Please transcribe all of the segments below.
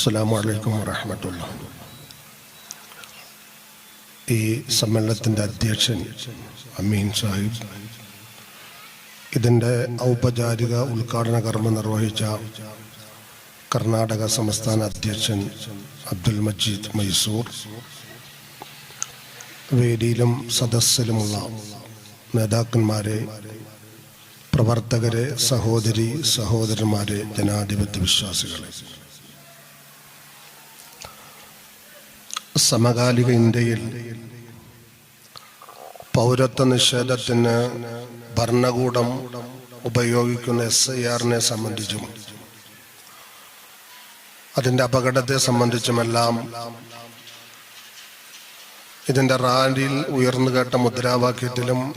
അസ്സാം വലൈക്കും വറഹമത്തുള്ള. ഈ സമ്മേളനത്തിന്റെ അധ്യക്ഷൻ അമീൻ സാഹിബ് ഇതിന്റെ ഔപചാരിക ഉദ്ഘാടന കർമ്മം നിർവഹിച്ച കർണാടക സംസ്ഥാന അധ്യക്ഷൻ അബ്ദുൽ മജീദ് മൈസൂർ വേദിയിലും സദസ്സിലുമുള്ള നേതാക്കന്മാരെ പ്രവർത്തകരെ സഹോദരി സഹോദരന്മാരെ ജനാധിപത്യ വിശ്വാസികളെ. സമകാലിക ഇന്ത്യയിൽ പൗരത്വ നിഷേധത്തിന് ഭരണകൂടം ഉപയോഗിക്കുന്ന എസ് ഐ ആറിനെ സംബന്ധിച്ചും അതിന്റെ അപകടത്തെ സംബന്ധിച്ചുമെല്ലാം ഇതിന്റെ റാലിയിൽ ഉയർന്നു കേട്ട മുദ്രാവാക്യത്തിലും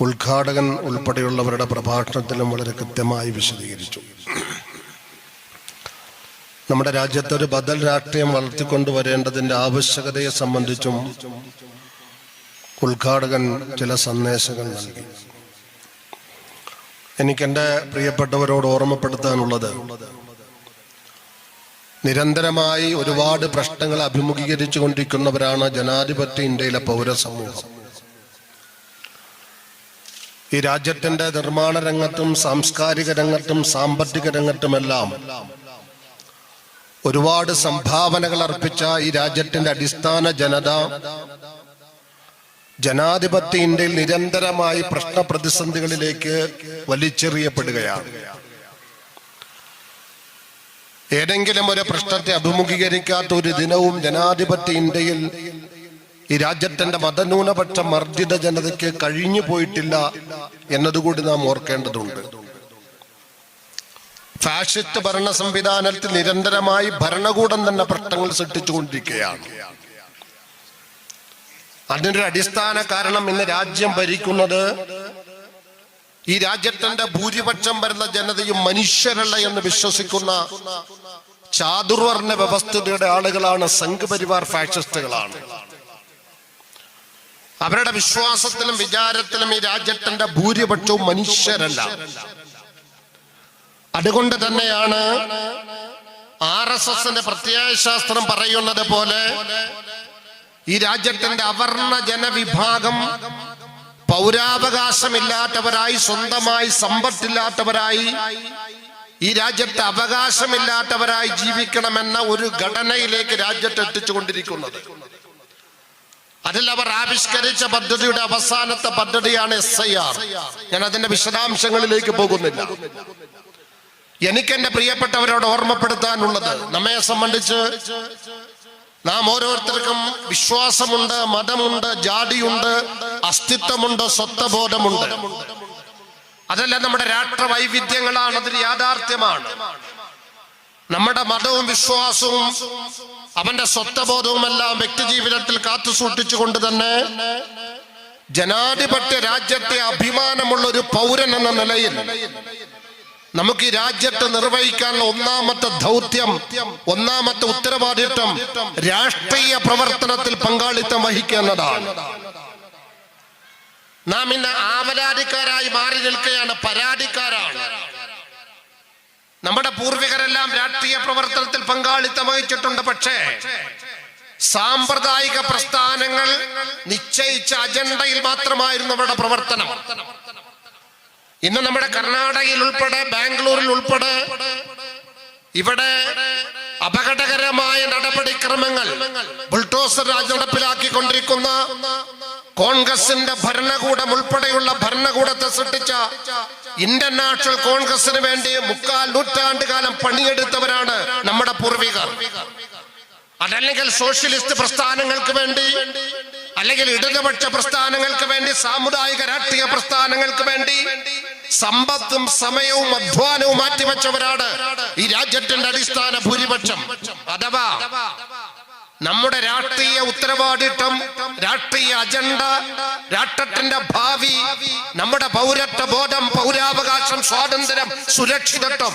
ഉദ്ഘാടകൻ ഉൾപ്പെടെയുള്ളവരുടെ പ്രഭാഷണത്തിലും വളരെ കൃത്യമായി വിശദീകരിച്ചു. നമ്മുടെ രാജ്യത്ത് ഒരു ബദൽ രാഷ്ട്രീയം വളർത്തിക്കൊണ്ടുവരേണ്ടതിന്റെ ആവശ്യകതയെ സംബന്ധിച്ചും ഉദ്ഘാടകൻ ചില സന്ദേശങ്ങൾ നൽകി. എനിക്കെന്റെ പ്രിയപ്പെട്ടവരോട് ഓർമ്മപ്പെടുത്താനുള്ളത് നിരന്തരമായി ഒരുപാട് പ്രശ്നങ്ങൾ അഭിമുഖീകരിച്ചു കൊണ്ടിരിക്കുന്നവരാണ് ജനാധിപത്യ ഇന്ത്യയിലെ പൗരസമൂഹം. ഈ രാജ്യത്തിന്റെ നിർമ്മാണ രംഗത്തും സാംസ്കാരിക രംഗത്തും സാമ്പത്തിക രംഗത്തുമെല്ലാം ഒരുപാട് സംഭാവനകൾ അർപ്പിച്ച ഈ രാജ്യത്തിന്റെ അടിസ്ഥാന ജനത ജനാധിപത്യ ഇന്ത്യയിൽ നിരന്തരമായി പ്രശ്ന പ്രതിസന്ധികളിലേക്ക് വലിച്ചെറിയപ്പെടുകയാണ്. ഏതെങ്കിലും ഒരു പ്രശ്നത്തെ അഭിമുഖീകരിക്കാത്ത ഒരു ദിനവും ജനാധിപത്യ ഇന്ത്യയിൽ ഈ രാജ്യത്തിന്റെ മതന്യൂനപക്ഷ മർദ്ദിത ജനതയ്ക്ക് കഴിഞ്ഞു പോയിട്ടില്ല എന്നതുകൂടി നാം ഓർക്കേണ്ടതുണ്ട്. ഫാഷിസ്റ്റ് ഭരണ സംവിധാനത്തിൽ നിരന്തരമായി ഭരണകൂടം തന്നെ പ്രശ്നങ്ങൾ സൃഷ്ടിച്ചുകൊണ്ടിരിക്കുകയാണ്. അതിനൊരു അടിസ്ഥാന കാരണം ഇന്ന് രാജ്യം ഭരിക്കുന്നത് ഈ രാജ്യത്തിന്റെ ഭൂരിപക്ഷം വരുന്ന ജനതയും മനുഷ്യരല്ല എന്ന് വിശ്വസിക്കുന്ന ചാതുർവർണ വ്യവസ്ഥയുടെ ആളുകളാണ് സംഘപരിവാർ ഫാഷിസ്റ്റുകളാണ്. അവരുടെ വിശ്വാസത്തിലും വിചാരത്തിലും ഈ രാജ്യത്തിന്റെ ഭൂരിപക്ഷവും മനുഷ്യരല്ല. അതുകൊണ്ട് തന്നെയാണ് ആർ എസ് എസിന്റെ പ്രത്യയശാസ്ത്രം പറയുന്നത് പോലെ ഈ രാജ്യത്തിന്റെ അവർണ ജനവിഭാഗം പൗരാവകാശമില്ലാത്തവരായി സ്വന്തമായി സമ്പത്തില്ലാത്തവരായി ഈ രാജ്യത്തെ അവകാശമില്ലാത്തവരായി ജീവിക്കണമെന്ന ഒരു ഘടനയിലേക്ക് രാജ്യത്തെ എത്തിച്ചുകൊണ്ടിരിക്കുന്നത്. അതിൽ അവർ ആവിഷ്കരിച്ച പദ്ധതിയുടെ അവസാനത്തെ പദ്ധതിയാണ് എസ് ഐ ആർ ഞാൻ അതിന്റെ വിശദാംശങ്ങളിലേക്ക് പോകുന്നില്ല. എനിക്ക് എന്റെ പ്രിയപ്പെട്ടവരോട് ഓർമ്മപ്പെടുത്താനുള്ളത് നമ്മെ സംബന്ധിച്ച് നാം ഓരോരുത്തർക്കും വിശ്വാസമുണ്ട് മതമുണ്ട് ജാതിയുണ്ട് അസ്തിത്വമുണ്ട് സ്വത്വബോധമുണ്ട്. അതെല്ലാം നമ്മുടെ രാഷ്ട്ര വൈവിധ്യങ്ങളാണ് അതിന് യാഥാർത്ഥ്യമാണ്. നമ്മുടെ മതവും വിശ്വാസവും അവന്റെ സ്വത്വബോധവും എല്ലാം വ്യക്തി ജീവിതത്തിൽ കാത്തു സൂക്ഷിച്ചുകൊണ്ട് തന്നെ ജനാധിപത്യ രാജ്യത്തെ അഭിമാനമുള്ള ഒരു പൗരൻ എന്ന നിലയിൽ നമുക്ക് ഈ രാജ്യത്ത് നിർവഹിക്കാനുള്ള ഒന്നാമത്തെ ദൗത്യം ഒന്നാമത്തെ ഉത്തരവാദിത്വം രാഷ്ട്രീയ പ്രവർത്തനത്തിൽ പങ്കാളിത്തം വഹിക്കുന്നതാണ് നാം ഇന്ന് ആവരാധിക്കാരായി മാറി നിൽക്കുകയാണ് പരാതിക്കാരാണ്. നമ്മുടെ പൂർവികരെല്ലാം രാഷ്ട്രീയ പ്രവർത്തനത്തിൽ പങ്കാളിത്തം വഹിച്ചിട്ടുണ്ട് പക്ഷേ സാമ്പ്രദായിക പ്രസ്ഥാനങ്ങൾ നിശ്ചയിച്ച അജണ്ടയിൽ മാത്രമായിരുന്നു അവരുടെ പ്രവർത്തനം. ഇന്ന് നമ്മുടെ കർണാടകയിൽ ഉൾപ്പെടെ ബാംഗ്ലൂരിൽ ഉൾപ്പെടെ ഇവിടെ അപകടകരമായ നടപടിക്രമങ്ങൾ ബുൾഡോസർ രാജ് നടപ്പിലാക്കിക്കൊണ്ടിരിക്കുന്ന കോൺഗ്രസിന്റെ ഭരണകൂടം ഉൾപ്പെടെയുള്ള ഭരണകൂടത്തെ സൃഷ്ടിച്ച ഇന്ത്യൻ നാഷണൽ കോൺഗ്രസിന് വേണ്ടി മുക്കാൽ നൂറ്റാണ്ട് കാലം പണിയെടുത്തവരാണ് നമ്മുടെ പൂർവികർ. അതല്ലെങ്കിൽ സോഷ്യലിസ്റ്റ് പ്രസ്ഥാനങ്ങൾക്ക് വേണ്ടി അല്ലെങ്കിൽ ഇടതുപക്ഷ പ്രസ്ഥാനങ്ങൾക്ക് വേണ്ടി സാമുദായിക രാഷ്ട്രീയ പ്രസ്ഥാനങ്ങൾക്ക് വേണ്ടി സമ്പത്തും സമയവും അധ്വാനവും മാറ്റിവെച്ചവരാണ് ഈ രാജ്യത്തിന്റെ അടിസ്ഥാന ഭൂരിപക്ഷം. അഥവാ നമ്മുടെ രാഷ്ട്രീയ ഉത്തരവാദിത്വം രാഷ്ട്രീയ അജണ്ട രാഷ്ട്രത്തിന്റെ ഭാവി നമ്മുടെ പൗരത്വ ബോധം പൗരാവകാശം സ്വാതന്ത്ര്യം സുരക്ഷിതത്വം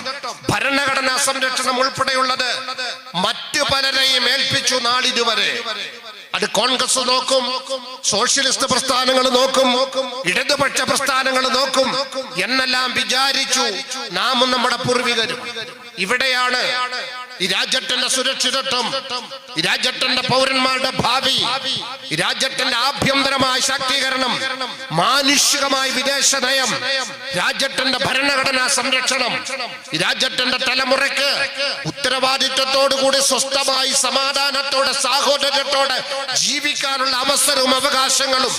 ഭരണഘടനാ സംരക്ഷണം ഉൾപ്പെടെയുള്ളത് മറ്റു പലരെയും ഏൽപ്പിച്ചു നാളിതുവരെ. അത് കോൺഗ്രസ് നോക്കും സോഷ്യലിസ്റ്റ് പ്രസ്ഥാനങ്ങൾ നോക്കും ഇടതുപക്ഷ പ്രസ്ഥാനങ്ങൾ നോക്കും എന്നെല്ലാം വിചാരിച്ചു നാമും നമ്മുടെ പൂർവികരും. ഇവിടെയാണ് ഈ രാജ്യത്തിന്റെ സുരക്ഷിതത്വം ഈ രാജ്യത്തിന്റെ പൗരന്മാരുടെ ഭാവി ഈ രാജ്യത്തിന്റെ ആഭ്യന്തരമായ ശാക്തീകരണം മാനുഷികമായ വിദേശ നയം രാജ്യത്തിന്റെ ഭരണഘടനാ സംരക്ഷണം ഈ രാജ്യത്തിന്റെ തലമുറയ്ക്ക് ഉത്തരവാദിത്വത്തോടുകൂടി സ്വസ്ഥമായി സമാധാനത്തോടെ സാഹോദര്യത്തോടെ ജീവിക്കാനുള്ള അവസരവും അവകാശങ്ങളും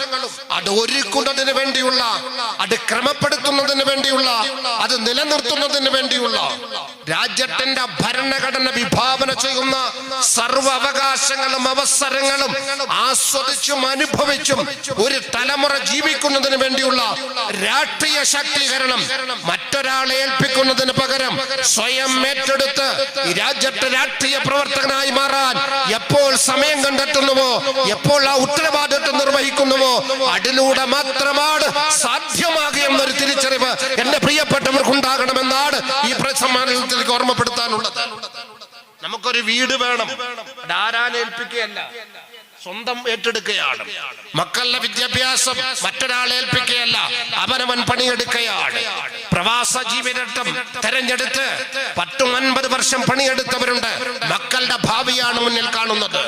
അത് ഒരുക്കുന്നതിന് വേണ്ടിയുള്ള അത് ക്രമപ്പെടുത്തുന്നതിന് വേണ്ടിയുള്ള അത് നിലനിർത്തുന്നതിന് വേണ്ടിയുള്ള രാജ്യത്തിന്റെ ഭരണഘടന വിഭാവന ചെയ്യുന്ന സർവ അവകാശങ്ങളും അവസരങ്ങളും ആസ്വദിച്ചും അനുഭവിച്ചും ഒരു തലമുറ ജീവിക്കുന്നതിന് വേണ്ടിയുള്ള രാഷ്ട്രീയ ശാക്തീകരണം മറ്റൊരാളെ ഏൽപ്പിക്കുന്നതിന് പകരം സ്വയം ഏറ്റെടുത്ത് രാജ്യത്തെ രാഷ്ട്രീയ പ്രവർത്തകനായി മാറാൻ എപ്പോൾ സമയം കണ്ടെത്തുന്നുവോ എപ്പോൾ ആ ഉത്തരവാദിത്വം നിർവഹിക്കുന്നുവോ അതിലൂടെ മാത്രമാണ് സാധ്യമാകുന്നൊരു തിരിച്ചറിവ് എന്റെ പ്രിയപ്പെട്ടവർക്ക് ഉണ്ടാകണമെന്നാണ് ഈ സമ്മാനത്തിലേക്ക് ഓർമ്മപ്പെടുത്താനുള്ളത്. നമുക്കൊരു വീട് വേണം. ധാരാളേൽപ്പിക്കുകയല്ല സ്വന്തം ഏറ്റെടുക്കുകയാണ് മക്കളുടെ വിദ്യാഭ്യാസം മറ്റൊരാളെ ഏൽപ്പിക്കുകയല്ല അവനവൻ പണിയെടുക്കുകയാണ് പ്രവാസ ജീവിതം തെരഞ്ഞെടുത്ത് പത്തും അൻപത് വർഷം പണിയെടുത്തവരുണ്ട്. മക്കളുടെ ഭാവിയാണ് മുന്നിൽ കാണുന്നത്.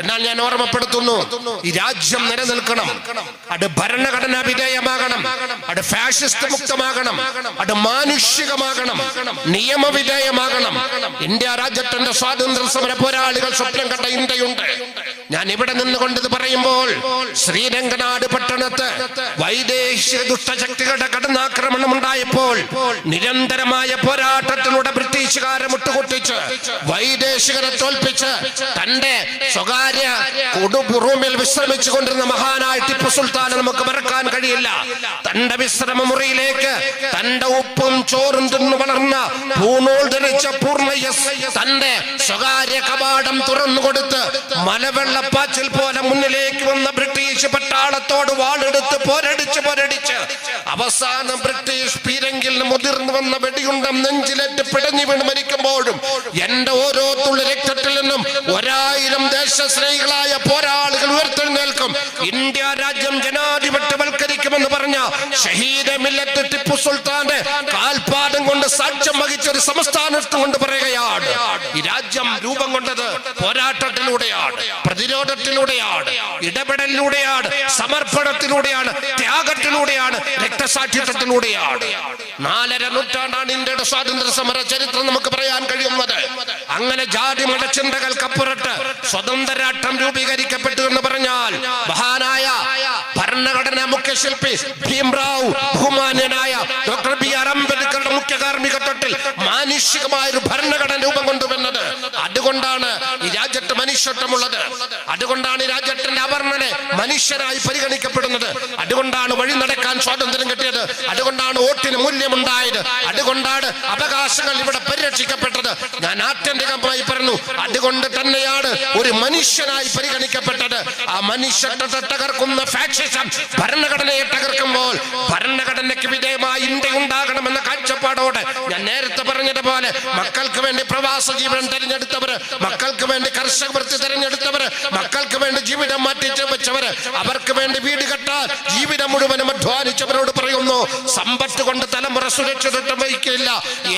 എന്നാൽ ഞാൻ ഓർമ്മപ്പെടുത്തുന്നു ഈ രാജ്യം നിലനിൽക്കണം. അത് ഭരണഘടനാ വിധേയമാകണം. അത് ഫാഷിസ്റ്റ് മുക്തമാകണം. അത് മാനുഷികമാകണം. നിയമവിധേയമാകണം. ഇന്ത്യ രാജ്യത്തിന്റെ സ്വാതന്ത്ര്യ സമര പോരാളികൾ സ്വപ്നം കണ്ട ഇന്ത്യയുണ്ട്. ഞാൻ ഇവിടെ നിന്നുകൊണ്ട് ഇത് പറയുമ്പോൾ ശ്രീരംഗനാട് പട്ടണത്ത് വൈദേശിക ദുഷ്ടശക്തികളുടെ കടന്നാക്രമണം ഉണ്ടായപ്പോൾ നിരന്തരമായ പോരാട്ടത്തിലൂടെ ബ്രിട്ടീഷുകാരെ മുട്ടുകൊട്ടിച്ച് വൈദേശികരെ തോൽപ്പിച്ച് തന്റെ സ്വകാര്യ കൊടുപുറൂമിൽ വിശ്രമിച്ചു കൊണ്ടിരുന്ന മഹാനായ ടിപ്പു സുൽത്താനെ നമുക്ക് മറക്കാൻ കഴിയില്ല. തന്റെ വിശ്രമ മുറിയിലേക്ക് തന്റെ ഉപ്പും ചോറും തിന്നു വളർന്ന പൂണൂൾ ധരിച്ച പൂർണയസ് തന്റെ സ്വകാര്യ കവാടം തുറന്നു കൊടുത്ത് മലവെള്ളപ്പാച്ചിൽ പോലെ മുന്നിലേക്ക് വന്ന ബ്രിട്ടീഷ് പട്ടാളത്തോട് വാളെടുത്ത് പോരടിച്ച് പോരടിച്ച് അവസാനം ബ്രിട്ടീഷ് പീരങ്കിൽ മുതിർന്നു വന്ന വെടിയുണ്ടം നെഞ്ചിലേറ്റ് പിടഞ്ഞു വീണ് മരിക്കുമ്പോഴും എന്റെ ഓരോ തുള്ളി രക്തത്തിൽ നിന്നും ഒരായിരം ദേശസ്നേഹികളായ പോരാളികൾ ഉയർത്തെഴുന്നേൽക്കും. ഇന്ത്യ രാജ്യം ജനാധിപത്യവൽക്കരിക്കുമെന്ന് പറഞ്ഞ ഷഹീദ് മില്ലത്ത് ടിപ്പു സുൽത്താന്റെ കാൽപാദം കൊണ്ട് സാക്ഷ്യം വഹിച്ച ഒരു സംസ്ഥാനത്ത് കൊണ്ട് പറയുകയാണ്. ഈ രാജ്യം രൂപം കൊണ്ടത് പോരാട്ടത്തിലൂടെയാണ്. പ്രതിരോധത്തിലൂടെയാണ് ഇടപെടലിലൂടെയാണ് സമർപ്പണത്തിലൂടെയാണ് ത്യാഗത്തിലൂടെയാണ് രക്തസാക്ഷിത്വത്തിലൂടെയാണ്. നാലര നൂറ്റാണ്ടാണ് ഇന്ത്യയുടെ സ്വാതന്ത്ര്യ സമര ചരിത്രം നമുക്ക് പറയാൻ കഴിയുന്നത്. അങ്ങനെ ജാതി മതചിന്തകൾക്കപ്പുറത്ത് സ്വതന്ത്ര രാഷ്ട്രം രൂപീകരിക്കപ്പെട്ടു എന്ന് പറഞ്ഞാൽ മഹാനായ ഭരണഘടനാ മുഖ്യശില്പി ഭീംറാവു ബഹുമാന്യനായ ഡോക്ടർ ബി ആർ അംബേദ്കറുടെ മുഖ്യ കാർമ്മികത്വത്തിൽ മാനുഷികമായ ഒരു ഭരണഘടന രൂപം കൊണ്ടുവന്നത്. അതുകൊണ്ടാണ് ഈ രാജ്യത്ത് മനുഷ്യത്വമുള്ളത്. അതുകൊണ്ടാണ് ഈ രാജ്യത്തിന്റെ അവർണനെ മനുഷ്യരായി പരിഗണിക്കപ്പെടുന്നത്. അതുകൊണ്ടാണ് വഴി നടക്കാൻ സ്വാതന്ത്ര്യം കിട്ടിയത്. അതുകൊണ്ടാണ് വോട്ടിന് മൂല്യമുണ്ടായത്. അതുകൊണ്ടാണ് അവകാശങ്ങൾ ഇവിടെ പരിരക്ഷിക്കപ്പെട്ടത്. ഞാൻ ആത്യന്തികമായി പറഞ്ഞു അതുകൊണ്ട് തന്നെയാണ് ഒരു മനുഷ്യനായി പരിഗണിക്കപ്പെട്ടത്. ആ മനുഷ്യത്വത്തെ തകർക്കുന്ന ഫാക്ഷിസം ഭരണഘടനയെ തകർക്കുമ്പോൾ ഭരണഘടനയ്ക്ക് വിധേയമായി ഇന്ത്യ ഉണ്ടാകണമെന്ന കാഴ്ചപ്പാടോടെ ഞാൻ നേരത്തെ പറഞ്ഞത് പോലെ മക്കൾക്ക് വേണ്ടി പ്രവാസ ജീവിതം തിരഞ്ഞെടുത്തവര് മക്കൾക്ക് വേണ്ടി കർഷക വൃത്തി തിരഞ്ഞെടുത്തവര് മക്കൾക്ക് വേണ്ടി ജീവിതം മാറ്റി വെച്ചവര് അവർക്ക് വേണ്ടി വീട് കെട്ടാൻ ജീവിതം മുഴുവനും അധ്വാനിച്ചവരോട് പറയുന്നു സമ്പത്ത് കൊണ്ട് തലമുറ സുരക്ഷിതത്വം വഹിക്കില്ല.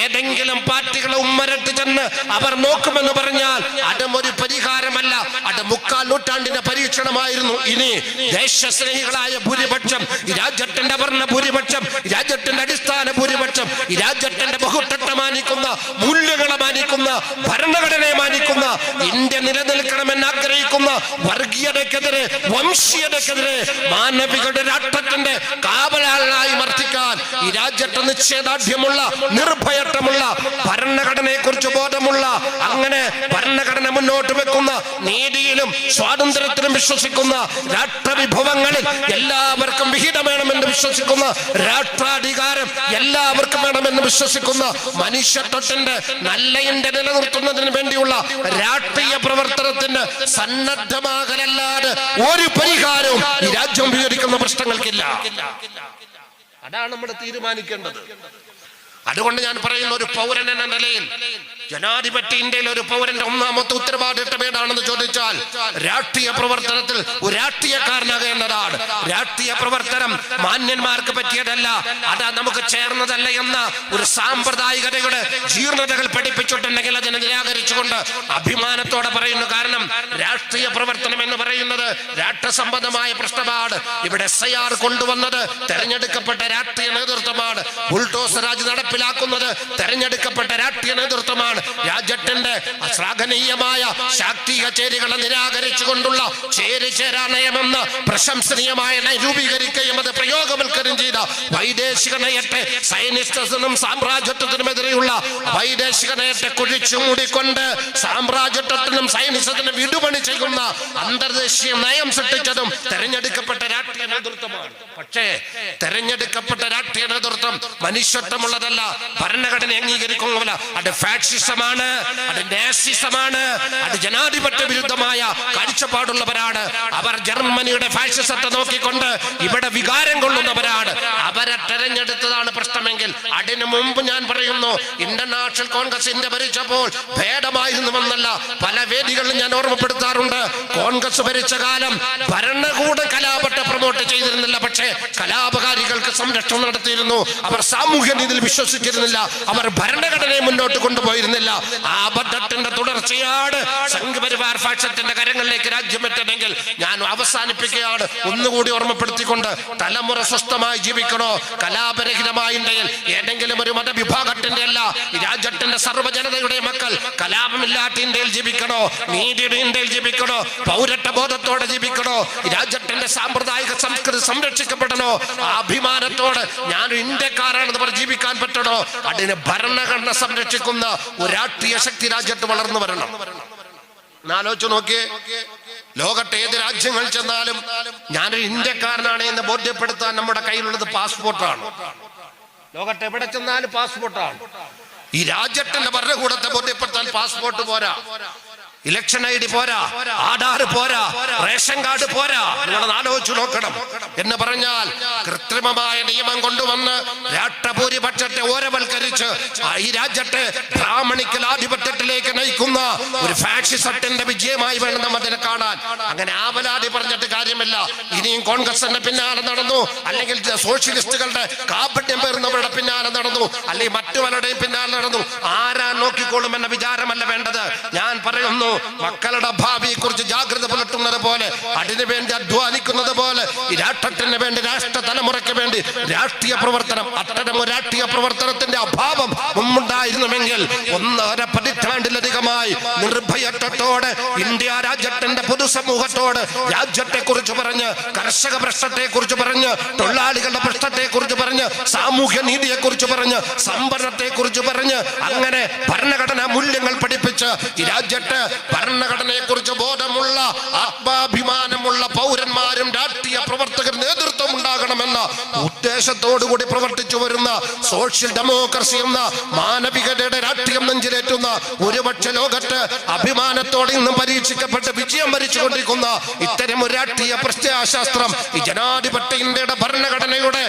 ഏതെങ്കിലും പാർട്ടികളെ ഉമ്മരട്ട് ചെന്ന് അവർ നോക്കുമെന്ന് പറഞ്ഞാൽ അതും ഒരു പരിഹാരമല്ല. അത് മുക്കാൽ നൂറ്റാണ്ടിന്റെ പരീക്ഷണമായിരുന്നു. ഇനി ദേശസ്നേഹികളായ ഭൂരിപക്ഷം രാജ്യത്തിന്റെ വർണ ഭൂരിപക്ഷം രാജ്യത്തിന്റെ അടിസ്ഥാന ഭൂരിപക്ഷം ഈ രാജ്യത്തിന്റെ ബഹുത്വത്തെ മാനിക്കുന്ന മൂല്യങ്ങളെ മാനിക്കുന്ന ഭരണഘടനയെ മാനിക്കുന്ന ഇന്ത്യ നിലനിൽക്കണമെന്ന് ആഗ്രഹിക്കുന്ന വർഗീയതക്കെതിരെ വംശീയതക്കെതിരെ മാനവികളുടെ രാഷ്ട്രത്തിന്റെ കാവലാളായി മർദ്ദിക്കാൻ ഈ രാജ്യത്തെ നിശ്ചയദാർഢ്യമുള്ള നിർഭയത്വമുള്ള ഭരണഘടനയെ കുറിച്ച് ബോധമുള്ള അങ്ങനെ ഭരണഘടന മുന്നോട്ട് വെക്കുന്ന നീതിയിലും സ്വാതന്ത്ര്യത്തിലും വിശ്വസിക്കുന്ന രാഷ്ട്രവിഭവങ്ങളിൽ എല്ലാവർക്കും വിഹിതം വേണമെന്ന് വിശ്വസിക്കുന്ന രാഷ്ട്രാധികാരം എല്ലാവർക്കും വേണമെന്ന് വിശ്വസിക്കുന്ന മനുഷ്യത്വത്തിന്റെ നല്ലയിന്റെ നിലനിർത്തുന്നതിന് വേണ്ടിയുള്ള രാഷ്ട്രീയ പ്രവർത്തനത്തിന് സന്നദ്ധമാകലല്ലാതെ ഒരു പരിഹാരവും ഈ രാജ്യം ഉപയോഗിക്കുന്ന പ്രശ്നങ്ങൾക്കില്ല. അതാണ് നമ്മൾ തീരുമാനിക്കേണ്ടത്. അതുകൊണ്ട് ഞാൻ പറയുന്ന ഒരു പൗരൻ എന്ന നിലയിൽ ജനാധിപത്യ ഇന്ത്യയിൽ ഒരു പൗരന്റെ ഒന്നാമത്തെ ഉത്തരവാദിത്തം ഏതാണെന്ന് ചോദിച്ചാൽ രാഷ്ട്രീയ പ്രവർത്തനത്തിൽ ഒരു രാഷ്ട്രീയക്കാരനാകേണ്ടതാണ് രാഷ്ട്രീയ പ്രവർത്തനം മാന്യന്മാർക്ക് പറ്റിയതല്ല അത് നമുക്ക് ചേർന്നതല്ല എന്ന ഒരു സാമ്പ്രദായികതയുടെ ജീർണതകൾ പഠിപ്പിച്ചിട്ടുണ്ടെങ്കിൽ അതിനെ നിരാകരിച്ചുകൊണ്ട് അഭിമാനത്തോടെ പറയുന്നു. കാരണം രാഷ്ട്രീയ പ്രവർത്തനം എന്ന് പറയുന്നത് രാഷ്ട്രസംബന്ധമായ പ്രശ്നമാണ്. ഇവിടെ എസ് ഐ ആർ കൊണ്ടുവന്നത് തെരഞ്ഞെടുക്കപ്പെട്ട രാഷ്ട്രീയ നേതൃത്വമാണ്. ബുൾഡോസർ രാജ് നടപ്പിലാക്കുന്നത് തെരഞ്ഞെടുക്കപ്പെട്ട രാഷ്ട്രീയ നേതൃത്വമാണ്. രാജ്യത്തിന്റെ ശ്ലാഘനീയമായ ശാക്തിക ചേരികളെ നിരാകരിച്ചുകൊണ്ടുള്ള ചേരി നയമെന്ന് പ്രശംസനീയമായ നയം രൂപീകരിക്കുകയും അത് പ്രയോഗവൽക്കരണം ചെയ്ത വൈദേശിക നയത്തെ സൈനിസ്റ്റത്തിനും സാമ്രാജ്യത്വത്തിനുമെതിരെയുള്ള വൈദേശിക നയത്തെ കുഴിച്ചു മൂടിക്കൊണ്ട് സാമ്രാജ്യത്വത്തിനും സൈനിസത്തിനും വിടുപണി ചെയ്യുന്ന അന്തർദേശീയ നയം സൃഷ്ടിച്ചതും തെരഞ്ഞെടുക്കപ്പെട്ട രാഷ്ട്രീയ നേതൃത്വമാണ്. പക്ഷേ തെരഞ്ഞെടുക്കപ്പെട്ട രാഷ്ട്രീയ നേതൃത്വം മനുഷ്യത്വമുള്ളതല്ല ഭരണഘടന അംഗീകരിക്കുന്നതല്ല അത് ഫാക്സിസമാണ് അത് നാസിസമാണ് അത് ജനാധിപത്യ വിരുദ്ധമായ കാഴ്ചപ്പാടുള്ളവരാണ്. അവർ ജർമ്മനിയുടെ ഫാഷിസത്തെ നോക്കിക്കൊണ്ട് ഇവിടെ വികാരം കൊള്ളുന്നവരാണ്. അവരെ തെരഞ്ഞെടുത്തതാണ് പ്രശ്നമെങ്കിൽ അതിനു മുമ്പ് ഞാൻ പറയുന്നു ഇന്റർനാഷണൽ കോൺഗ്രസ് ഇന്ത്യ ഭരിച്ചപ്പോൾ ഭേദമായിരുന്നുവെന്നല്ല പല വേദികളിലും ഞാൻ ഓർമ്മപ്പെടുത്താറുണ്ട്. കോൺഗ്രസ് ഭരിച്ച കാലം ഭരണകൂട കലാപത്തെ പ്രൊമോട്ട് ചെയ്തിരുന്നില്ല. പക്ഷേ കലാപകാരികൾക്ക് സംരക്ഷണം നടത്തിയിരുന്നു. അവർ സാമൂഹ്യ രീതിയിൽ വിശ്വസിച്ചിരുന്നില്ല. അവർ ഭരണഘടനയെ മുന്നോട്ട് കൊണ്ടുപോയിരുന്നില്ല. ആ അബദ്ധത്തിന്റെ തുടർച്ചയാണ് സംഘപരിവാർ ഫാക്ഷത്തിന്റെ കരങ്ങളിലേക്ക് രാജ്യം എത്തണമെങ്കിൽ ഞാൻ അവസാനിപ്പിക്കുകയാണ്. ഒന്നുകൂടി ഓർമ്മപ്പെടുത്തിക്കൊണ്ട് തലമുറ സ്വസ്ഥമായി ജീവിക്കണോ? കലാപരഹിതമായിട്ടുണ്ടെങ്കിൽ ഏതെങ്കിലും ഒരു മതവിഭാഗത്തിന്റെ അല്ല രാജ്യത്തിന്റെ സർവജനതയുടെ മക്കൾ കലാപമില്ലാത്ത ഇന്ത്യയിൽ ജീവിക്കണോ? നീതിയുടെ ഇന്ത്യയിൽ ജീവിക്കണോ? പൗരത്വ ബോധത്തോടെ ജീവിക്കണോ? രാജ്യത്തിന്റെ സാമ്പ്രദായിക സംസ്കൃതി സംരക്ഷിക്കപ്പെടണോ? അഭിമാനത്തോട് ഞാൻ ഇന്ത്യക്കാരാണെന്ന് പറഞ്ഞ് ജീവിക്കാൻ പറ്റണോ? അതിന് ഭരണഘടന സംരക്ഷിക്കുന്ന ഒരു രാഷ്ട്രീയ ശക്തി രാജ്യത്ത് വളർന്നു വരണം. എന്നാലോചിച്ച് നോക്കിയേ. ലോകത്തെ ഏത് രാജ്യങ്ങൾ ചെന്നാലും ഞാനൊരു ഇന്ത്യക്കാരനാണ് എന്ന് ബോധ്യപ്പെടുത്താൻ നമ്മുടെ കയ്യിലുള്ളത് പാസ്പോർട്ടാണ്. ലോകത്തെ എവിടെ ചെന്നാലും പാസ്പോർട്ടാണ്. ഈ രാജ്യത്തിന്റെ ഭരണകൂടത്തെ ബോധ്യപ്പെടുത്താൻ പാസ്പോർട്ട് പോരാ. ഇലക്ഷൻ ഐ ഡി പോരാ ആധാർ പോരാ റേഷൻ കാർഡ് പോരാ. നിങ്ങൾ ആലോചിച്ചു നോക്കണം. എന്ന് പറഞ്ഞാൽ കൃത്രിമമായ നിയമം കൊണ്ടുവന്ന് രാഷ്ട്രഭൂരിപക്ഷത്തെ ഓരവൽക്കരിച്ച് ഈ രാജ്യത്തെ ബ്രാഹ്മണിക്കൽ ആധിപത്യത്തിലേക്ക് നയിക്കുന്ന ഒരു ഫാക്സിസത്തിന്റെ വിജയമായി വേണം നമ്മൾ അതിനെ കാണാൻ. അങ്ങനെ ആവലാതി പറഞ്ഞിട്ട് കാര്യമില്ല. ഇനിയും കോൺഗ്രസിന്റെ പിന്നാലെ നടന്നു. അല്ലെങ്കിൽ സോഷ്യലിസ്റ്റുകളുടെ കാപട്യം പേർന്നവരുടെ പിന്നാലെ നടന്നു. അല്ലെങ്കിൽ മറ്റു പലരുടെയും പിന്നാലെ നടന്നു. ആരാ നോക്കിക്കോളും എന്ന വിചാരമല്ല വേണ്ടത്. ഞാൻ പറയുന്നു മക്കളുടെ ഭാവിയെ കുറിച്ച് ജാഗ്രത പുലർത്തുന്നത് പോലെ അതിനു വേണ്ടി അധ്വാനിക്കുന്നത് പോലെ രാഷ്ട്രത്തിന് വേണ്ടി രാഷ്ട്ര തലമുറയ്ക്ക് വേണ്ടി രാഷ്ട്രീയ പ്രവർത്തനം അത്തരം രാഷ്ട്രീയ പ്രവർത്തനത്തിന്റെ അഭാവം മുമ്പുണ്ടായിരുന്നുവെങ്കിൽ ഒന്നര പതിറ്റാണ്ടിലധികമായി നിർഭയത്വത്തോടെ ഇന്ത്യ രാജ്യത്തിന്റെ പൊതുസമൂഹത്തോട് രാജ്യത്തെ കുറിച്ച് പറഞ്ഞ് കർഷക പ്രശ്നത്തെ കുറിച്ച് പറഞ്ഞ് തൊഴിലാളികളുടെ പ്രശ്നത്തെ കുറിച്ച് പറഞ്ഞ് സാമൂഹ്യ നീതിയെ കുറിച്ച് പറഞ്ഞ് സംവരണത്തെ കുറിച്ച് പറഞ്ഞ് അങ്ങനെ ഭരണഘടനാ മൂല്യങ്ങൾ പഠിപ്പിച്ച് ഈ രാജ്യത്ത് ഭരണഘടനയെ കുറിച്ച് ബോധമുള്ള ആത്മാഭിമാനമുള്ള പൗരന്മാരും രാഷ്ട്രീയ പ്രവർത്തകർ നേതൃത്വം ഉണ്ടാകണമെന്ന ഉദ്ദേശത്തോടുകൂടി പ്രവർത്തിച്ചു വരുന്ന സോഷ്യൽ ഡെമോക്രസി എന്ന മാനവികതയുടെ രാഷ്ട്രീയം നെഞ്ചിലേറ്റുന്ന ഒരുപക്ഷെ ലോകത്ത് അഭിമാനത്തോടെ ഇന്നും പരീക്ഷിക്കപ്പെട്ട് വിജയം ഭരിച്ചുകൊണ്ടിരിക്കുന്ന ഇത്തരം ഒരു രാഷ്ട്രീയ പ്രത്യയശാസ്ത്രം ഈ ജനാധിപത്യ ഇന്ത്യയുടെ ഭരണഘടനയുടെ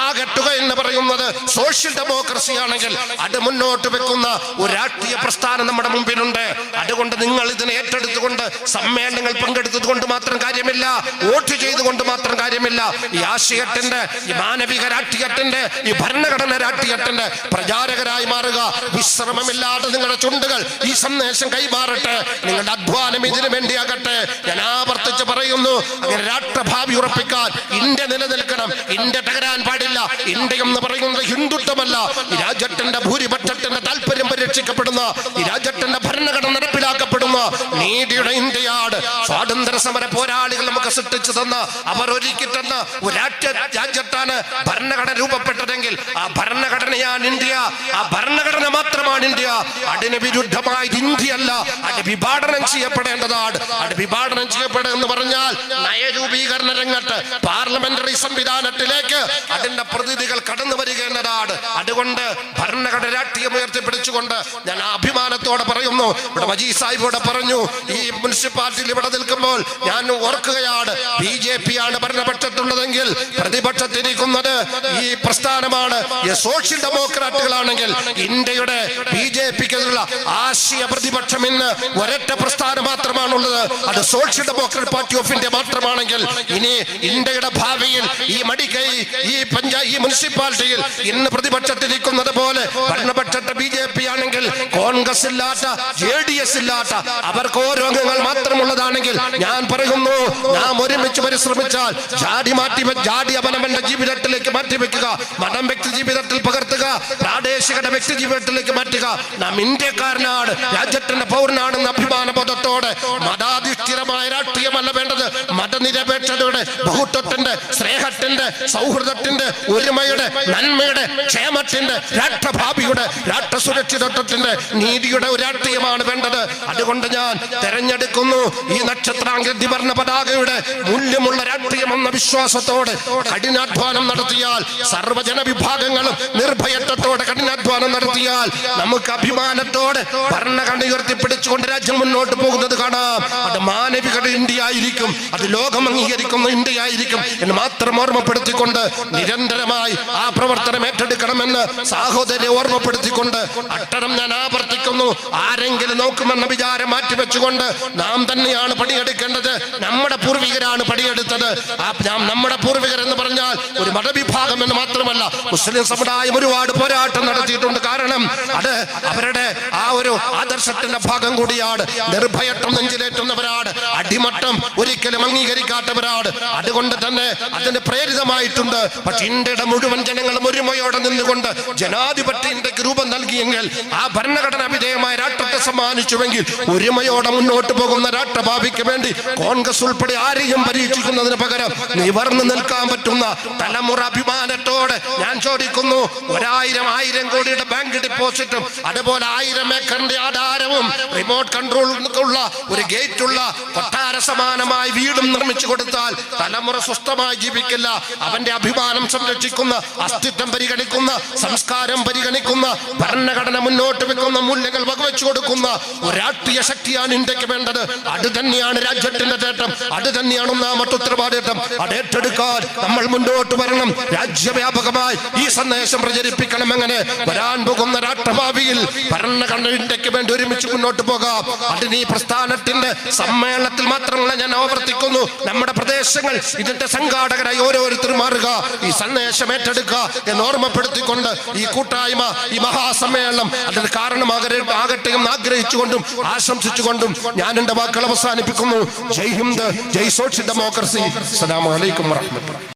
ആകെട്ടുക എന്ന് പറയുന്നത് സോഷ്യൽ ഡെമോക്രസി ആണെങ്കിൽ അത് മുന്നോട്ട് വെക്കുന്ന ഒരു രാഷ്ട്രീയ പ്രസ്ഥാനം നമ്മുടെ മുമ്പിലുണ്ട്. അതുകൊണ്ട് നിങ്ങൾ ഇതിനെ ഏറ്റെടുത്തുകൊണ്ട് സമ്മേളനങ്ങൾ പങ്കെടുത്തത് മാത്രം കാര്യമില്ല വോട്ട് ചെയ്തുകൊണ്ട് മാത്രം കാര്യമില്ല. ഈ ആശയത്തിന്റെ ഈ മാനവിക രാഷ്ട്രീയത്തിന്റെ ഈ ഭരണഘടന രാഷ്ട്രീയത്തിന്റെ പ്രചാരകരായി മാറുക. വിശ്രമമില്ലാതെ നിങ്ങളുടെ ചുണ്ടുകൾ ഈ സന്ദേശം കൈമാറട്ടെ. നിങ്ങളുടെ അധ്വാനം ഇതിനു വേണ്ടിയാകട്ടെ. ഞാൻ ആവർത്തിച്ച് പറയുന്നു അങ്ങനെ രാഷ്ട്രഭാവി ഉറപ്പിക്കാൻ ഇന്ത്യ നിലനിൽക്കണം. ഇന്ത്യ തകരാൻ പാടില്ല. ഇന്ത്യ എന്ന് പറയുന്നത് ഹിന്ദുത്വമല്ല. ഈ രാജ്യത്തിന്റെ ഭൂരിപക്ഷത്തിന്റെ താല്പര്യം പരിരക്ഷിക്കപ്പെടുന്ന ഈ രാജ്യത്തിന്റെ ഭരണഘടന നടപ്പിലാക്കപ്പെടുന്ന നീതിയുടെ ഇന്ത്യയാണ്. സ്വാതന്ത്ര്യ സമര പോരാളികൾ നമുക്ക് സൃഷ്ടിച്ചു തന്ന അവർ ഒരുക്കി തന്ന ഒരു രാജ്യ രാജ്യത്താണ് ഭരണഘടന രൂപപ്പെട്ടതെങ്കിൽ ആ ഭരണഘടനയാണ് ഇന്ത്യ. ആ ഭരണഘടന മാത്രമാണ് ഇന്ത്യ. അതിന് വിരുദ്ധമായി ഇന്ത്യയല്ല അത് വിഭാടനം ചെയ്യപ്പെടേണ്ടതാണ്. അത് വിഭാടനം ചെയ്യപ്പെടുക എന്ന് പറഞ്ഞാൽ നയരൂപീകരണ രംഗത്ത് പാർലമെന്ററി സംവിധാനത്തിലേക്ക് അതിന്റെ പ്രതിനിധികൾ കടന്നു വരികേണ്ടതാണ് അതുകൊണ്ട് ഭരണഘടന രാഷ്ട്രീയം ഉയർത്തിപ്പിടിച്ചുകൊണ്ട് ഞാൻ അഭിമാനത്തോടെ പറയുന്നു ഇവിടെ മജീദ് സാഹിബ് ഇവിടെ പറഞ്ഞു. ഈ മുനിസിപ്പാലിറ്റിയിൽ ഇവിടെ നിൽക്കുമ്പോൾ ഞാൻ ഓർക്കുകയാണ് ബി ജെ പി ആണ് ഭരണപക്ഷത്തുള്ളതെങ്കിൽ പ്രതിപക്ഷത്തിരിക്കുന്നത് ഈ പ്രസ്ഥാനമാണ്. സോഷ്യൽ ഡെമോക്രാറ്റുകളാണെങ്കിൽ ഇന്ത്യയുടെ ബി ജെ പിക്കെതിരുള്ള ആശയ പ്രതിപക്ഷം ഇന്ന് ഒരൊറ്റ പ്രസ്ഥാനം മാത്രമാണുള്ളത്. അത് social democrat party of India മാത്രമാണെങ്കിൽ ഇനി ഇന്ത്യയുടെ ഭാവിയിൽ ഈ മടിക്കൈ ഈ പഞ്ചായത്ത് ഈ മുനിസിപ്പാലിറ്റിയിൽ ഇന്ന് പ്രതിപക്ഷത്തിരിക്കുന്നത് പോലെ ഭരണപക്ഷത്തെ ബി ജെ പി ആണെങ്കിൽ കോൺഗ്രസ് ഇല്ലാത്ത ജെ ഡി എസ് ഇല്ലാത്ത അവർക്ക് ഓരോ അംഗങ്ങൾ മാത്രമുള്ളതാണെങ്കിൽ ഞാൻ പറയുന്നു നാം ഒരുമിച്ച് പരിശ്രമിച്ചാൽ ജാതി മാറ്റി ജാതി അവനവന്റെ ജീവിതത്തിലേക്ക് മാറ്റിവെക്കുക മതം വ്യക്തി ജീവിതത്തിൽ പകർത്തുക പ്രാദേശികത വ്യക്തി ജീവിതത്തിലേക്ക് മാറ്റുക. നാം ഇന്ത്യക്കാരനാണ് രാജ്യത്തിന്റെ പൗരനാണെന്ന അഭിമാന ബോധത്തോടെ മതാധിഷ്ഠിതമായ രാഷ്ട്രീയമല്ല വേണ്ടത്. മതനിരപേക്ഷതയുടെ ബഹുത്വത്തിന്റെ സ്നേഹത്തിന്റെ സൗഹൃദത്തിന്റെ ഒരുമയുടെ നന്മയുടെ ക്ഷേമത്തിന്റെ രാഷ്ട്രഭാവിയുടെ രാഷ്ട്ര സുരക്ഷിതത്വത്തിന്റെ നീതിയുടെ ഒരു രാഷ്ട്രീയമാണ് വേണ്ടത്. അതുകൊണ്ട് ഞാൻ തെരഞ്ഞെടുക്കുന്നു ഈ നക്ഷത്രാങ്കൃതി വർണ പതാകയുടെ മൂല്യമുള്ള രാഷ്ട്രീയം എന്ന വിശ്വാസത്തോടെ കഠിനാധ്വാനം നടത്തിയാൽ സർവജന വിഭാഗങ്ങളും നിർഭയത്വത്തോടെ കഠിനാധ്വാനം നടത്തിയാൽ നമുക്ക് അഭിമാനത്തോടെ ഭരണഘടന ഉയർത്തിപ്പിടിച്ചുകൊണ്ട് രാജ്യം മുന്നോട്ട് പോകുന്നത് കാണാം. അത് മാനവിക ഇന്ത്യ ആയിരിക്കും അത് ലോകം അംഗീകരിക്കുന്ന ഇന്ത്യ ആയിരിക്കും എന്ന് മാത്രം ഓർമ്മപ്പെടുത്തിക്കൊണ്ട് നിരന്തരമായി ആ പ്രവർത്തനം ഏറ്റെടുക്കണമെന്ന് സാഹോദര്യം ഓർമ്മപ്പെടുത്തിക്കൊണ്ട് അട്ടരം ഞാൻ ആവർത്തിക്കുന്നു. ആരെങ്കിലും നോക്കുമെന്ന വിചാരം മാറ്റിവെച്ചുകൊണ്ട് നാം തന്നെയാണ് പണിയെടുക്കേണ്ടത്. നമ്മുടെ പൂർവികരാണ് പണിയെടുത്തത്. നമ്മുടെ പൂർവികർ എന്ന് പറഞ്ഞാൽ ഒരു മതവിഭാഗം എന്ന് മാത്രമല്ല മുസ്ലിം സമുദായം ഒരുപാട് പോരാട്ടം നടത്തിയിട്ടുണ്ട്. കാരണം അത് അവരുടെ ആ ഒരു ആദർശത്തിന്റെ ഭാഗം കൂടിയാണ്. നിർഭയത്വം നെഞ്ചിലേറ്റുന്നവരാണ്. അടിമട്ടം ഒരിക്കലും അംഗീകരിക്കാത്തവരാണ്. അതുകൊണ്ട് തന്നെ അതിന് പ്രേരിതമായിട്ടുണ്ട്. പക്ഷെ ഇന്ത്യയുടെ മുഴുവൻ ജനങ്ങളും ഒരുമയോടെ നിന്നുകൊണ്ട് ജനാധിപത്യ രൂപം നൽകിയെങ്കിൽ ആ ഭരണഘടനാ വിധേയമായ രാഷ്ട്രത്തെ സമ്മാനിച്ചുവെങ്കിൽ ഒരുമയോടെ മുന്നോട്ട് പോകുന്ന രാഷ്ട്രഭാവിക്ക് വേണ്ടി കോൺഗ്രസ് ഉൾപ്പെടെ ആരെയും പരീക്ഷിക്കുന്നതിന് പകരം നിവർന്നു നിൽക്കാൻ പറ്റുന്ന തലമുറ അഭിമാനത്തോടെ ഞാൻ ചോദിക്കുന്നു ഒരായിരം ആയിരം കോടിയുടെ ബാങ്ക് ഡിപ്പോസിറ്റും അതുപോലെ ആയിരം ഏക്കറിന്റെ ആധാരവും റിമോട്ട് കൺട്രോൾ ഉള്ള ഒരു ഗേറ്റ് ഉള്ള കൊട്ടാര സമാനമായി വീടും നിർമ്മിച്ചു കൊടുത്താൽ തലമുറ സ്വസ്ഥമായി ജീവിക്കില്ല. അവന്റെ അഭിമാനം സംരക്ഷിക്കുന്ന അസ്തിത്വം പരിഗണിക്കുന്ന സംസ്കാരം പരിഗണിക്കുന്ന ഭരണഘടന മുന്നോട്ട് വെക്കുന്ന മൂല്യങ്ങൾ വകവെച്ചു കൊടുക്കുന്ന ഒരു രാഷ്ട്രീയ ശക്തിയാണ് ഇന്ത്യയ്ക്ക് വേണ്ടത്. അത് തന്നെയാണ് രാജ്യത്തിന്റെ നേട്ടം അത് തന്നെയാണ് ഒന്നാമത്തെ ഉത്തരവാദിത്തം. അത് ഏറ്റെടുക്കാൻ നമ്മൾ മുന്നോട്ട് വരണം. രാജ്യവ്യാപകമായി ഈ സന്ദേശം പ്രചരിപ്പിക്കണം എങ്ങനെ? വരാൻ പോകുന്ന രാഷ്ട്രഭാവിയിൽ ഭരണഘടന ഇന്ത്യയ്ക്ക് വേണ്ടി ഒരുമിച്ച് മുന്നോട്ട് പോകാം. അതിന് ഈ പ്രസ്ഥാനത്തിന്റെ സമ്മേളനത്തിൽ മാത്രമല്ല ഞാൻ ആവർത്തിക്കുന്നു. നമ്മുടെ പ്രദേശങ്ങൾ ഇതിന്റെ സംഘാടകരായി ഓരോരുത്തരും മാറുക. ഈ സന്ദേശം ഏറ്റെടുക്കുക എന്ന് ഓർമ്മപ്പെടുത്തിക്കൊണ്ട് ഈ കൂട്ടായ്മ ഈ മഹാസമ്മേളനം അതിന് കാരണമാകരുത് ആകട്ടെ എന്ന് ആഗ്രഹിച്ചുകൊണ്ടും ആശംസിച്ചുകൊണ്ടും ഞാൻ എന്റെ വാക്കുകൾ അവസാനിപ്പിക്കുന്നു. Jai Hind Jai social democracy. സലാം അലൈക്കും വറഹ്മത്തുള്ളാഹി.